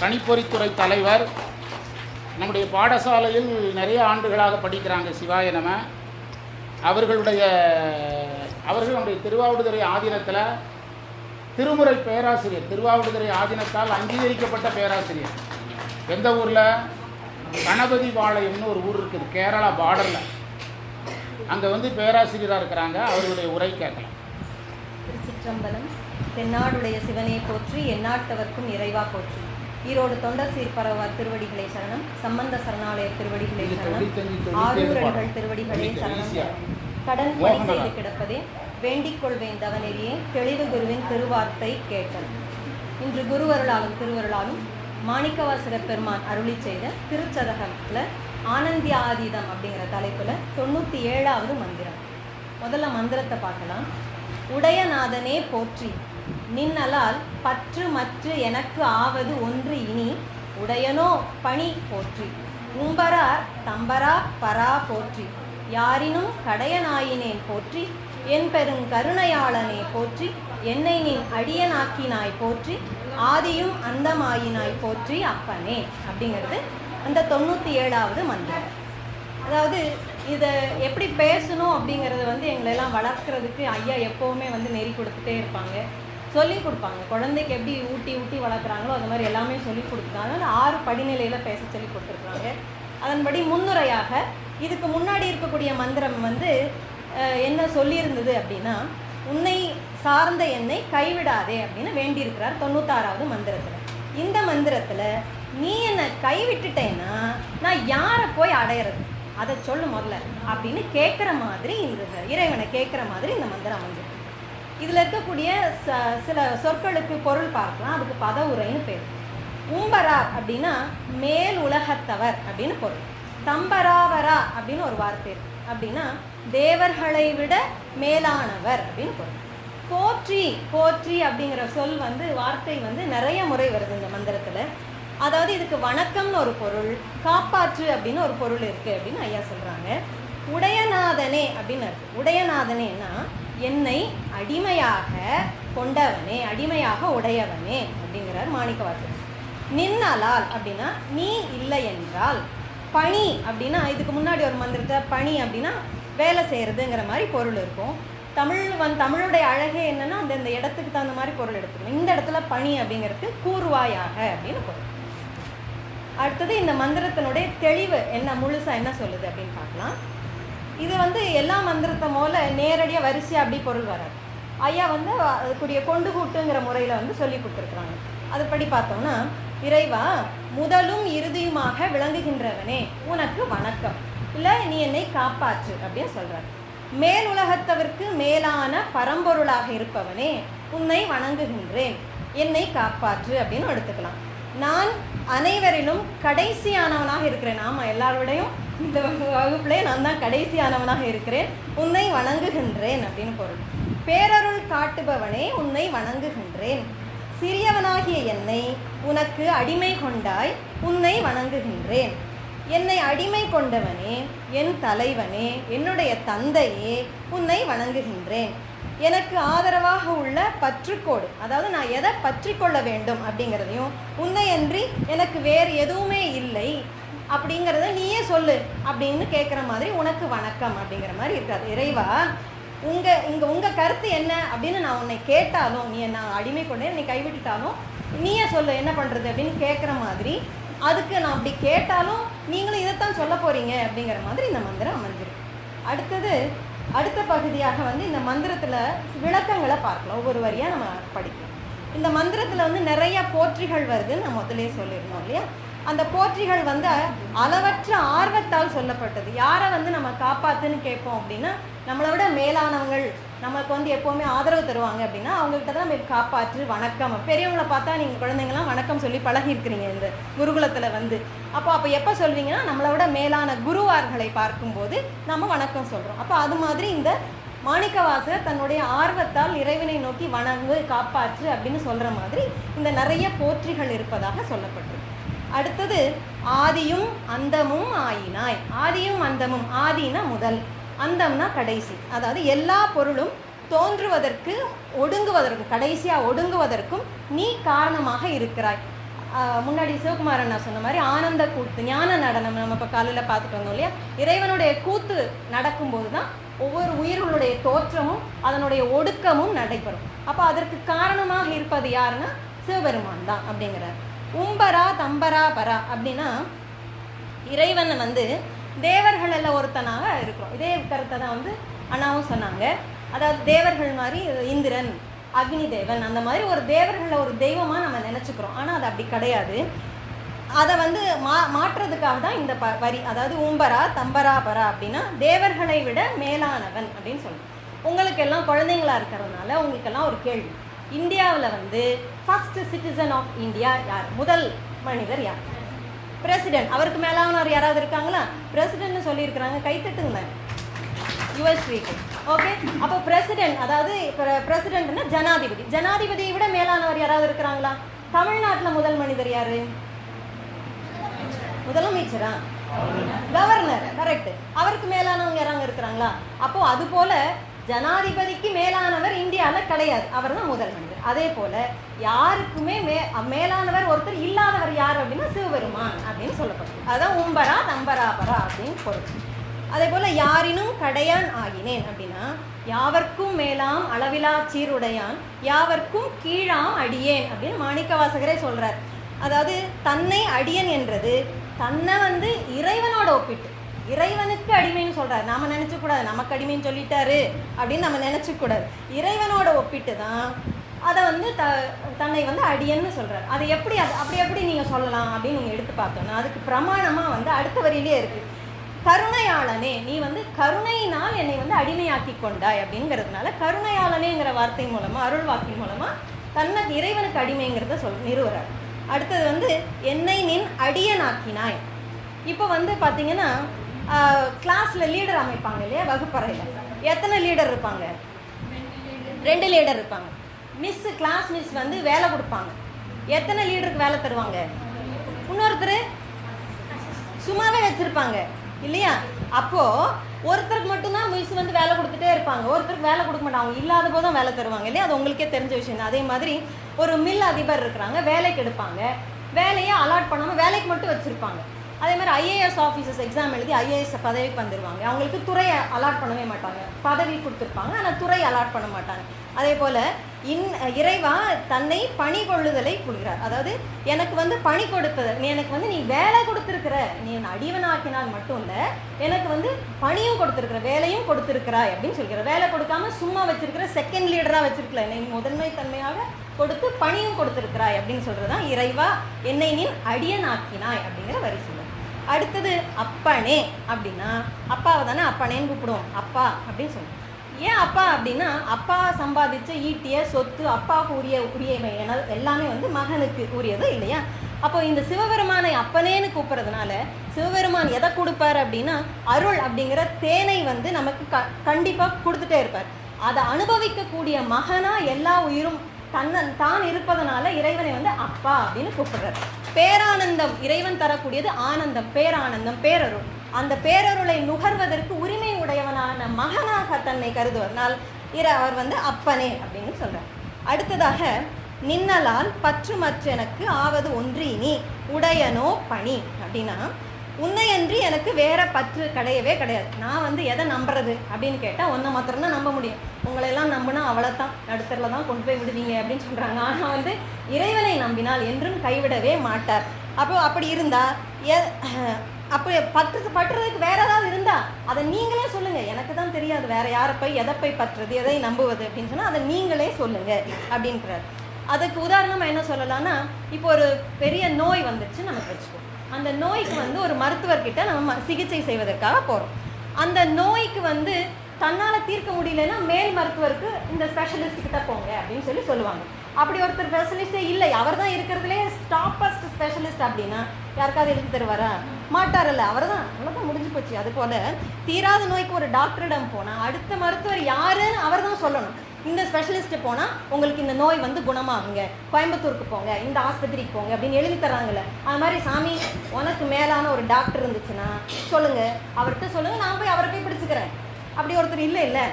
கணிப்பொறித்துறை தலைவர். நம்முடைய பாடசாலையில் நிறைய ஆண்டுகளாக படிக்கிறாங்க சிவாய நம. அவர்களுடைய அவர்கள் நம்முடைய திருவாவடுதுறை ஆதீனத்தில் திருமுறை பேராசிரியர் திருவாவடுதுறை ஆதீனத்தால் அங்கீகரிக்கப்பட்ட பேராசிரியர். எந்த ஊரில்? கணபதி பாளையம்னு ஒரு ஊர் இருக்குது கேரளா பார்டரில் அங்கே வந்து பேராசிரியராக இருக்கிறாங்க அவர்களுடைய உரை கேட்கலாம். திருச்சிற்றம்பலம் தென்னாடுடைய சிவனை போற்றி எந்நாட்டவர்க்கும் இறைவா போற்றி. ஈரோடு தொண்டர் சீர்பரவார் திருவடிகளை சரணம் சம்பந்த சரணாலய திருவடிகளை சரணம் ஆரூரர்கள் பாடல். திருவடிகளே சரணம். கடன் பணி. செய்து கிடப்பதே வேண்டிக் கொள்வேன் தவநெறியே தெளிவு குருவின் திருவார்த்தை கேட்டல் இன்று குருவருளாலும் திருவருளாலும் மாணிக்கவாசகர் பெருமான் அருளி செய்த திருச்சதகத்தில் ஆனந்தி ஆதீதம் அப்படிங்கிற தலைப்பில் தொண்ணூற்றி ஏழாவது மந்திரம் முதல்ல மந்திரத்தை பார்க்கலாம் உடையநாதனே போற்றி நின்னலால் பற்று மற்று எனக்கு ஆவது ஒன்று இனி உடையனோ பணி போற்றி. உம்பரார் தம்பரா பரா போற்றி. யாரினும் கடையனாயினேன் போற்றி. என் பெருங்கருணையாளனே போற்றி. என்னை நீ அடியனாக்கினாய் போற்றி. ஆதியும் அந்தமாயினாய் போற்றி அப்பனே அப்படிங்கிறது அந்த தொண்ணூற்றி ஏழாவது மந்திரம். அதாவது இதை எப்படி பேசணும் அப்படிங்கிறது வந்து எங்களெல்லாம் வளர்க்குறதுக்கு ஐயா எப்போவுமே வந்து நெறி கொடுத்துட்டே இருப்பாங்க. சொல்லி கொடுப்பாங்க. குழந்தைக்கு எப்படி ஊட்டி ஊட்டி வளர்க்குறாங்களோ அது மாதிரி எல்லாமே சொல்லி கொடுத்துருக்காங்க ஆறு படிநிலையில் பேச சொல்லி கொடுத்துருக்காங்க அதன்படி முன்னுரையாக இதுக்கு முன்னாடி இருக்கக்கூடிய மந்திரம் வந்து என்ன சொல்லியிருந்தது அப்படின்னா உன்னை சார்ந்த என்னை கைவிடாதே அப்படின்னு வேண்டியிருக்கிறார் தொண்ணூத்தாறாவது மந்திரத்தில். இந்த மந்திரத்தில் நீ என்னை கைவிட்டுட்டேன்னா நான் யாரை போய் அடையிறது? அதை சொல்லு முதல்ல அப்படின்னு கேட்குற மாதிரி இந்த இறைவனை கேட்குற மாதிரி இந்த மந்திரம் அமைஞ்சிருக்கு. இதில் இருக்கக்கூடிய ச சில சொற்களுக்கு பொருள் பார்க்கலாம். அதுக்கு பதவுரைன்னு பேர். உம்பரா அப்படின்னா மேல் உலகத்தவர் அப்படின்னு பொருள். தம்பராவரா அப்படின்னு ஒரு வார்த்தை இருக்கு. அப்படின்னா தேவர்களை விட மேலானவர் அப்படின்னு பொருள். போற்றி போற்றி அப்படிங்கிற சொல் வந்து வார்த்தை வந்து நிறைய முறை வருது இந்த மந்திரத்தில். அதாவது இதுக்கு வணக்கம்னு ஒரு பொருள் காப்பாற்று அப்படின்னு ஒரு பொருள் இருக்குது அப்படின்னு ஐயா சொல்கிறாங்க உடையநாதனே அப்படின்னு இருக்கு. உடையநாதனேன்னா என்னை அடிமையாக கொண்டவனே அடிமையாக உடையவனே அப்படிங்கிறார் மாணிக்கவாசகர். நின்னலால் அப்படின்னா நீ இல்லை என்றால் பணி அப்படின்னா இதுக்கு முன்னாடி ஒரு மந்திரத்தை பணி அப்படின்னா வேலை செய்கிறதுங்கிற மாதிரி பொருள் இருக்கும். தமிழ் வந் தமிழுடைய அழகே என்னன்னா அந்த இந்த இடத்துக்கு தகுந்த மாதிரி பொருள் எடுத்துக்கணும். இந்த இடத்துல பணி அப்படிங்கிறது கூர்வாயாக அப்படின்னு பொருள். அடுத்தது இந்த மந்திரத்தினுடைய தெளிவு என்ன முழுசாக என்ன சொல்லுது அப்படின்னு பார்க்கலாம். இது வந்து எல்லா மந்திரத்தை மூல நேரடியாக வரிசையாக அப்படி பொருள் வராது. ஐயா வந்து அதுக்குரிய கொண்டு கூட்டுங்கிற முறையில் வந்து சொல்லி கொடுத்துருக்குறாங்க. அதுபடி பார்த்தோம்னா இறைவா முதலும் இறுதியுமாக விளங்குகின்றவனே உனக்கு வணக்கம். இல்லை நீ என்னை காப்பாற்று அப்படின்னு சொல்கிறார் மேல் உலகத்தவர்க்கு மேலான பரம்பொருளாக இருப்பவனே உன்னை வணங்குகின்றேன். என்னை காப்பாற்று அப்படின்னு எடுத்துக்கலாம். நான் அனைவரிலும் கடைசியானவனாக இருக்கிறேன். ஆமாம் எல்லாரோடையும் இந்த வகுப்புலே நான் தான் கடைசியானவனாக இருக்கிறேன். உன்னை வணங்குகின்றேன் அப்படின்னு பொருள். பேரருள் காட்டுபவனே உன்னை வணங்குகின்றேன். சிறியவனாகிய என்னை உனக்கு அடிமை கொண்டாய் உன்னை வணங்குகின்றேன். என்னை அடிமை கொண்டவனே என் தலைவனே என்னுடைய தந்தையே உன்னை வணங்குகின்றேன். எனக்கு ஆதரவாக உள்ள பற்றுக்கோடு அதாவது நான் எதை பற்றி கொள்ள வேண்டும் அப்படிங்கிறதையும் உன்னையன்றி எனக்கு வேறு எதுவுமே இல்லை அப்படிங்கிறத நீயே சொல்லு அப்படின்னு கேட்குற மாதிரி உனக்கு வணக்கம் அப்படிங்கிற மாதிரி இருக்காது. இறைவா உங்கள் இங்கே உங்கள் கருத்து என்ன அப்படின்னு நான் உன்னை கேட்டாலும் நீ நான் அடிமை கொண்டேன் நீ கைவிட்டுட்டாலும் நீயே சொல்லு என்ன பண்ணுறது அப்படின்னு கேட்குற மாதிரி அதுக்கு நான் அப்படி கேட்டாலும் நீங்களும் இதைத்தான் சொல்ல போறீங்க அப்படிங்கிற மாதிரி இந்த மந்திரம் அமைஞ்சிருக்கு. அடுத்தது அடுத்த பகுதியாக வந்து இந்த மந்திரத்தில் விளக்கங்களை பார்க்கலாம். ஒவ்வொரு வரியாக நம்ம படிக்கலாம். இந்த மந்திரத்தில் வந்து நிறைய போற்றிகள் வருதுன்னு நான் முதலே சொல்லியிருந்தோம் இல்லையா? அந்த போற்றிகள் வந்து அளவற்ற ஆர்வத்தால் சொல்லப்பட்டது. யாரை வந்து நம்ம காப்பாத்துன்னு கேட்போம் அப்படின்னா நம்மளை விட மேலானவங்கள் நமக்கு வந்து எப்போவுமே ஆதரவு தருவாங்க அப்படின்னா அவங்ககிட்ட தான் நம்ம காப்பாற்று வணக்கம். பெரியவங்களை பார்த்தா நீங்கள் குழந்தைங்களாம் வணக்கம் சொல்லி பழகிருக்கிறீங்க இந்த குருகுலத்தில் வந்து. அப்போ அப்போ எப்போ சொல்வீங்கன்னா நம்மளை விட மேலான குருவார்களை பார்க்கும்போது நம்ம வணக்கம் சொல்கிறோம் அப்போ அது மாதிரி இந்த மாணிக்கவாசர் தன்னுடைய ஆர்வத்தால் இறைவனை நோக்கி வணங்கு காப்பாற்று அப்படின்னு சொல்கிற மாதிரி இந்த நிறைய போற்றிகள் இருப்பதாக சொல்லப்பட்டிருக்கு. அடுத்தது ஆதியும் அந்தமும் ஆயினாய். ஆதியும் அந்தமும் ஆதினா முதல். அந்தம்னா கடைசி. அதாவது எல்லா பொருளும் தோன்றுவதற்கு ஒடுங்குவதற்கும் கடைசியாக ஒடுங்குவதற்கும் நீ காரணமாக இருக்கிறாய். முன்னாடி சிவகுமாரன் நான் சொன்ன மாதிரி ஆனந்த கூத்து ஞான நடனம் நம்ம இப்போ காலையில் பார்த்துட்டு வந்தோம் இல்லையா? இறைவனுடைய கூத்து நடக்கும்போது தான் ஒவ்வொரு உயிர்களுடைய தோற்றமும் அதனுடைய ஒடுக்கமும் நடைபெறும். அப்போ அதற்கு காரணமாக இருப்பது யாருன்னா சிவபெருமான் தான் அப்படிங்கிறார். உம்பரா தம்பரா பரா அப்படின்னா இறைவன் வந்து தேவர்களில் ஒருத்தனாக இருக்கிறோம். இதே கருத்தை தான் வந்து அண்ணாவும் சொன்னாங்க. அதாவது தேவர்கள் மாதிரி இந்திரன் அக்னி தேவன் அந்த மாதிரி ஒரு தேவர்களில் ஒரு தெய்வமாக நம்ம நினச்சிக்கிறோம். ஆனால் அது அப்படி கிடையாது. அதை வந்து மா மாற்றுறதுக்காக தான் இந்த ப வரி அதாவது உம்பரா தம்பரா பரா அப்படின்னா தேவர்களை விட மேலானவன் அப்படின்னு சொல்லுவோம். உங்களுக்கு எல்லாம் குழந்தைங்களா இருக்கிறதுனால உங்களுக்கெல்லாம் ஒரு கேள்வி. இந்தியாவில் வந்து ஃபஸ்ட்டு சிட்டிசன் ஆஃப் இந்தியா யார்? முதல் மனிதர் யார்? பிரசிடென்ட் அவருக்கு மேலானவர் யாராவது இருக்காங்களா? பிரசிடென்ட்னு சொல்லியிருக்கிறாங்க. கைத்தட்டுங்களேன் யுஎஸ் வீக்கு ஓகே அப்போ பிரசிடென்ட் அதாவது பிரசிடென்ட்னா ஜனாதிபதி. ஜனாதிபதியை விட மேலானவர் யாராவது இருக்கிறாங்களா? தமிழ்நாட்டில் முதல் மனிதர் யாரு? முதலமைச்சரா? கவர்னர் கரெக்ட் அவருக்கு மேலானவங்க யாராங்க இருக்கிறாங்களா? அப்போ அது போல ஜனாதிபதிக்கு மேலானவர் இந்தியாவில் கிடையாது. அவர் தான் முதல் மனிதர் அதே போல யாருக்குமே மே மேலானவர் ஒருத்தர் இல்லாதவர் யார் அப்படின்னா சிவபெருமான் அப்படின்னு சொல்லப்படும். அதான் உம்பரா தம்பராபரா அப்படின்னு பொருள். அதே போல யாரினும் கடையான் ஆகினேன் அப்படின்னா யாவர்க்கும் மேலாம் அளவிலா சீருடையான் யாவர்க்கும் கீழாம் அடியேன் அப்படின்னு மாணிக்கவாசகரே சொல்றார். அதாவது தன்னை அடியன் என்றது தன்னை வந்து இறைவனோட ஒப்பிட்டு. இறைவனுக்கு அடிமைன்னு சொல்கிறார் நாம் நினச்சக்கூடாது நமக்கு அடிமைன்னு சொல்லிட்டாரு அப்படின்னு நம்ம நினச்சக்கூடாது இறைவனோட ஒப்பிட்டு தான் அதை வந்து த தன்னை வந்து அடியன்னு சொல்கிறார் அதை எப்படி அது அப்படி எப்படி நீங்கள் சொல்லலாம் அப்படின்னு நீங்கள் எடுத்து பார்த்தோம்னா அதுக்கு பிரமாணமாக வந்து அடுத்த வரியிலே இருக்குது கருணையாளனே நீ வந்து கருணையினால் என்னை வந்து அடிமையாக்கி கொண்டாய் அப்படிங்கிறதுனால கருணையாளனேங்கிற வார்த்தை மூலமாக அருள் வாக்கின் மூலமாக தன்னை இறைவனுக்கு அடிமைங்கிறத சொல் நிறுவுறார். அடுத்தது வந்து என்னை நின் அடியனாக்கினாய். இப்போ வந்து பார்த்தீங்கன்னா கிளாஸில் லீடர் அமைப்பாங்க இல்லையா? வகுப்பறையில். எத்தனை லீடர் இருப்பாங்க? ரெண்டு லீடர் இருப்பாங்க. மிஸ் கிளாஸ் மிஸ் வந்து வேலை கொடுப்பாங்க. எத்தனை லீடருக்கு வேலை தருவாங்க? இன்னொருத்தர் சும்மாவே வச்சுருப்பாங்க இல்லையா? அப்போது ஒருத்தருக்கு மட்டும்தான் மிஸ் வந்து வேலை கொடுத்துட்டே இருப்பாங்க. ஒருத்தருக்கு வேலை கொடுக்க மாட்டாங்க. அவங்க இல்லாத போதும் வேலை தருவாங்க இல்லையா? அது உங்களுக்கே தெரிஞ்ச விஷயம் தான். அதே மாதிரி ஒரு மில் அதிபர் இருக்கிறாங்க வேலைக்கு எடுப்பாங்க. வேலையை அலாட் பண்ணாமல் வேலைக்கு மட்டும் வச்சுருப்பாங்க. அதே மாதிரி ஐஏஎஸ் ஆஃபீஸர்ஸ் எக்ஸாம் எழுதி ஐஏஎஸ் பதவிக்கு வந்துடுவாங்க அவங்களுக்கு துறையை அலாட் பண்ணவே மாட்டாங்க. பதவி கொடுத்துருப்பாங்க. ஆனால் துறை அலாட் பண்ண மாட்டாங்க. அதே போல் இன் இறைவா தன்னை பணி கொள்ளுதலை கொள்கிறார் அதாவது எனக்கு வந்து பணி கொடுத்தது நீ எனக்கு வந்து நீ வேலை கொடுத்துருக்குற நீ என்னை அடிவனாக்கினால் மட்டும் இல்லை எனக்கு வந்து பணியும் கொடுத்துருக்குற வேலையும் கொடுத்துருக்கிறாய் அப்படின்னு சொல்லிக்கிற வேலை கொடுக்காம சும்மா வச்சிருக்கிற செகண்ட் லீடராக வச்சிருக்கல. என்னை முதன்மை தன்மையாக கொடுத்து பணியும் கொடுத்துருக்கிறாய் அப்படின்னு சொல்கிறது தான் இறைவா என்னை நீ அடியனாக்கினாய் அப்படிங்கிற வரிசை. அடுத்தது அப்பனே அப்படின்னா அப்பாவை தானே அப்பனேன்னு கூப்பிடுவோம். அப்பா அப்படின்னு சொல்லுவோம். ஏன் அப்பா அப்படின்னா அப்பா சம்பாதிச்ச ஈட்டிய சொத்து அப்பாவுக்கு உரிய உரியமை என எல்லாமே வந்து மகனுக்கு உரியது இல்லையா? அப்போ இந்த சிவபெருமானை அப்பனேன்னு கூப்பிட்றதுனால சிவபெருமான் எதை கொடுப்பார் அப்படின்னா அருள் அப்படிங்கிற தேனை வந்து நமக்கு க கண்டிப்பாக கொடுத்துட்டே இருப்பார். அதை அனுபவிக்கக்கூடிய மகனாக எல்லா உயிரும் தன்னன் தான் இருப்பதனால இறைவனை வந்து அப்பா அப்படின்னு கூப்பிடுறார். பேரானந்தம் இறைவன் தரக்கூடியது ஆனந்தம் பேரானந்தம் பேரருள். அந்த பேரருளை நுகர்வதற்கு உரிமை உடையவனான மகனாக தன்னை கருதுவதனால் இர அவர் வந்து அப்பனே அப்படின்னு சொல்றார். அடுத்ததாக நின்னலால் பற்று மற்றெனக்கு ஆவது ஒன்றினி உடையனோ பணி அப்படின்னா உன்னையன்றி எனக்கு வேற பற்று கிடையவே கிடையாது. நான் வந்து எதை நம்புறது அப்படின்னு கேட்டால் ஒன்றை மாத்திரம் தான் நம்ப முடியும். உங்களை எல்லாம் நம்பினா அவ்வளோதான் நடுத்தரில் தான் கொண்டு போய் விடுவீங்க அப்படின்னு சொல்கிறாங்க ஆனால் வந்து இறைவனை நம்பினால் என்றும் கைவிடவே மாட்டார். அப்போ அப்படி இருந்தால் எ அப்படி பற்று பற்றுறதுக்கு வேற ஏதாவது இருந்தா அதை நீங்களே சொல்லுங்க. எனக்கு தான் தெரியாது. வேற யாரை போய் எதை போய் பற்றுறது எதை நம்புவது அப்படின்னு சொன்னால் அதை நீங்களே சொல்லுங்க அப்படின்றார். அதுக்கு உதாரணமாக என்ன சொல்லலாம்னா இப்போ ஒரு பெரிய நோய் வந்துருச்சு நமக்கு வச்சுக்கோ அந்த நோய்க்கு வந்து ஒரு மருத்துவர்கிட்ட நம்ம சிகிச்சை செய்வதற்காக போகிறோம் அந்த நோய்க்கு வந்து தன்னால் தீர்க்க முடியலன்னா மேல் மருத்துவருக்கு இந்த ஸ்பெஷலிஸ்ட் கிட்ட போங்க அப்படின்னு சொல்லி சொல்லுவாங்க. அப்படி ஒருத்தர் ஸ்பெஷலிஸ்டே இல்லை அவர் தான் இருக்கிறதுலே ஸ்டாப்பஸ்ட் ஸ்பெஷலிஸ்ட் அப்படின்னா யாருக்காவது எழுதி தருவாரா? மாட்டாரல்ல அவர் தான். அவ்வளோதான் முடிஞ்சு போச்சு. அது போல தீராத நோய்க்கு ஒரு டாக்டரிடம் போனால் அடுத்த மருத்துவர் யாருன்னு அவர் தான் சொல்லணும். இந்த ஸ்பெஷலிஸ்ட்டு போனால் உங்களுக்கு இந்த நோய் வந்து குணமாகுங்க. கோயம்புத்தூருக்கு போங்க இந்த ஆஸ்பத்திரிக்கு போங்க அப்படின்னு எழுதி தராங்கல்ல அது மாதிரி சாமி உனக்கு மேலான ஒரு டாக்டர் இருந்துச்சுன்னா சொல்லுங்கள் அவர்கிட்ட சொல்லுங்கள் நான் போய் அவரை போய் பிடிச்சிக்கிறேன். அப்படி ஒருத்தர் இல்லை இல்லை.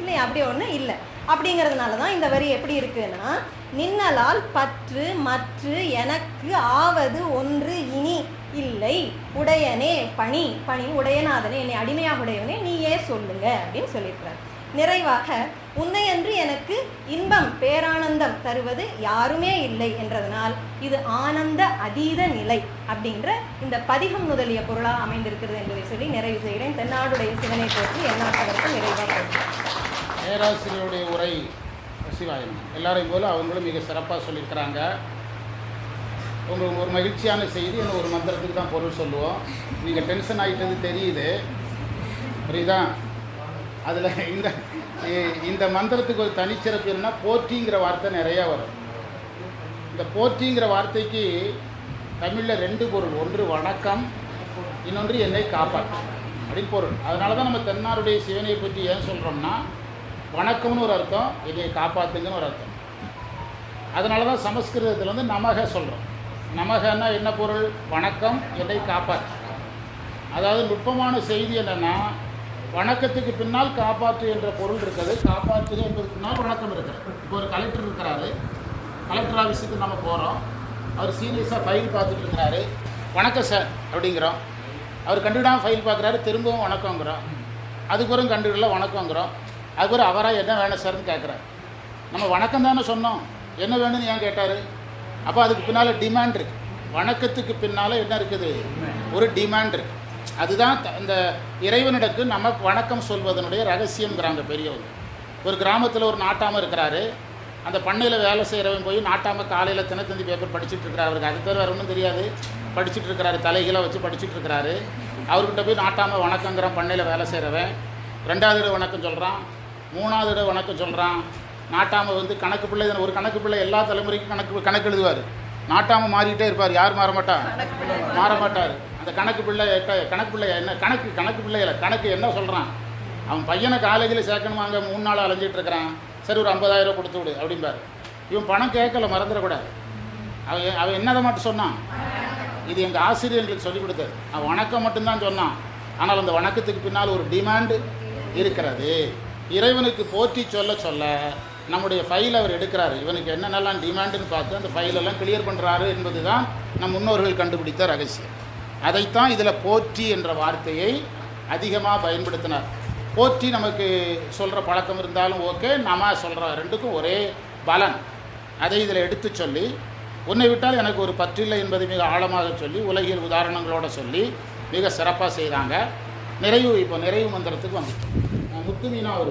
இல்லை அப்படி ஒன்று இல்லை. அப்படிங்கிறதுனால தான் இந்த வரி எப்படி இருக்குன்னா நின்னலால் பற்று மற்று எனக்கு ஆவது ஒன்று இனி இல்லை. உடையனே பணி பணி உடையநாதனே என்னை அடிமையாக உடையவனே நீயே சொல்லுங்க. அப்படின்னு சொல்லியிருக்கிறார். நிறைவாக உன்னையன்று எனக்கு இன்பம் பேரானந்தம் தருவது யாருமே இல்லை என்றதனால் இது ஆனந்த அதீத நிலை அப்படின்ற இந்த பதிகம் முதலிய பொருளாக அமைந்திருக்கிறது என்பதை சொல்லி நிறைவு செய்கிறேன். தென்னாடுடைய சிவனை போற்றி எந்நாட்டவருக்கு நிறைவாக பேராசிரியருடைய உரை சிவாயம். எல்லாரையும் போல அவங்களும் மிக சிறப்பாக சொல்லியிருக்கிறாங்க. உங்களுக்கு ஒரு மகிழ்ச்சியான செய்தி என்ன ஒரு மந்திரத்துக்கு தான் பொருள் சொல்லுவோம். நீங்கள் டென்ஷன் ஆகிட்டது தெரியுது. புரியுதா? அதில் இந்த இந்த மந்திரத்துக்கு ஒரு தனிச்சிறப்பு என்னன்னா போற்றிங்கிற வார்த்தை நிறையா வரும். இந்த போற்றிங்கிற வார்த்தைக்கு தமிழில் ரெண்டு பொருள். ஒன்று வணக்கம் இன்னொன்று என்னை காப்பாற்று அப்படின்னு பொருள். அதனால தான் நம்ம தென்னாருடைய சிவனை பற்றி ஏன் சொல்கிறோம்னா வணக்கம்னு ஒரு அர்த்தம் என்னை காப்பாற்றுங்கன்னு ஒரு அர்த்தம். அதனால தான் சமஸ்கிருதத்தில் வந்து நமக சொல்கிறோம் நமகன்னா என்ன பொருள்? வணக்கம் என்னை காப்பாற்று. அதாவது நுட்பமான செய்தி என்னென்னா வணக்கத்துக்கு பின்னால் காப்பாற்று என்ற பொருள் இருக்குது காப்பாற்று என்பதுக்கு பின்னால் வணக்கம் இருக்கிறது இப்போ ஒரு கலெக்டர் இருக்கிறாரு. கலெக்டர் ஆஃபீஸுக்கு நம்ம போகிறோம் அவர் சீரியஸாக ஃபைல் பார்த்துட்டு இருக்கிறாரு. வணக்கம் சார் அப்படிங்கிறோம். அவர் கண்டுவிடாமல் ஃபைல் பார்க்குறாரு. திரும்பவும் வணக்கங்கிறோம் அதுக்கப்புறம் கண்டுவிடல வணக்கங்கிறோம் அதுக்கப்புறம் அவராக என்ன வேணும் சார்னு கேட்குறாரு நம்ம வணக்கம் தானே சொன்னோம். என்ன வேணும்னு ஏன் கேட்டார்? அப்போ அதுக்கு பின்னால் டிமாண்ட் இருக்குது வணக்கத்துக்கு பின்னால் என்ன இருக்குது? ஒரு டிமாண்ட் இருக்குது அதுதான் இந்த இறைவனிடக்கு நம்ம வணக்கம் சொல்வதனுடைய ரகசியம்ங்கிறாங்க பெரியவங்க. ஒரு கிராமத்தில் ஒரு நாட்டாமல் இருக்கிறாரு. அந்த பண்ணையில் வேலை செய்கிறவன் போய் நாட்டாமல் காலையில் தினத்தந்தி பேப்பர் படிச்சுட்டு இருக்கிறார். அவருக்கு அது பேர் வேறு ஒன்றும் தெரியாது. படிச்சுட்டு இருக்கிறாரு. தலைகளை வச்சு படிச்சுட்டு இருக்கிறாரு. அவர்கிட்ட போய் நாட்டாமல் வணக்கங்கிறான் பண்ணையில் வேலை செய்கிறவன் ரெண்டாவது தடவை வணக்கம் சொல்கிறான் மூணாவது தடவை வணக்கம் சொல்கிறான் நாட்டாமல் வந்து கணக்கு பிள்ளை ஒரு கணக்கு பிள்ளை எல்லா தலைமுறைக்கும் கணக்கு கணக்கு எழுதுவார். நாட்டாமல் மாறிக்கிட்டே இருப்பார். யார் மாற மாட்டார் மாற மாட்டார் அந்த கணக்கு பிள்ளை கணக்கு பிள்ளை என்ன கணக்கு கணக்கு பிள்ளைகளை கணக்கு என்ன சொல்கிறான் அவன் பையனை காலேஜில் சேர்க்கணுமாங்க மூணு நாள் அலைஞ்சிட்டு இருக்கிறான். சரி ஒரு ஐம்பதாயிரம் கொடுத்து விடு அப்படிம்பார். இவன் பணம் கேட்கல மறந்துடக்கூடாது. அவன் அவன் என்னதை மட்டும் சொன்னான்? இது எங்கள் ஆசிரியர்களுக்கு சொல்லிக் கொடுத்தது. அவன் வணக்கம் மட்டும்தான் சொன்னான். ஆனால் அந்த வணக்கத்துக்கு பின்னால் ஒரு டிமாண்டு இருக்கிறது. இறைவனுக்கு போற்றி சொல்ல சொல்ல நம்முடைய ஃபைல் அவர் எடுக்கிறாரு. இவனுக்கு என்னென்னலாம் டிமாண்டுன்னு பார்த்து அந்த ஃபைலெல்லாம் கிளியர் பண்ணுறாரு என்பது தான் நம் முன்னோர்கள் கண்டுபிடித்த ரகசியம். அதைத்தான் இதில் போற்றி என்ற வார்த்தையை அதிகமாக பயன்படுத்தினார். போற்றி நமக்கு சொல்கிற பழக்கம் இருந்தாலும் ஓகே நம சொல்கிற ரெண்டுக்கும் ஒரே பலன். அதை இதில் எடுத்து சொல்லி உன்னை விட்டால் எனக்கு ஒரு பற்றில்லை என்பதை மிக ஆழமாக சொல்லி உலகில் உதாரணங்களோட சொல்லி மிக சிறப்பாக செய்தாங்க. நிறைவு இப்போ நிறைவு மந்திரத்துக்கு வந்துட்டோம். முத்துமீனா ஒரு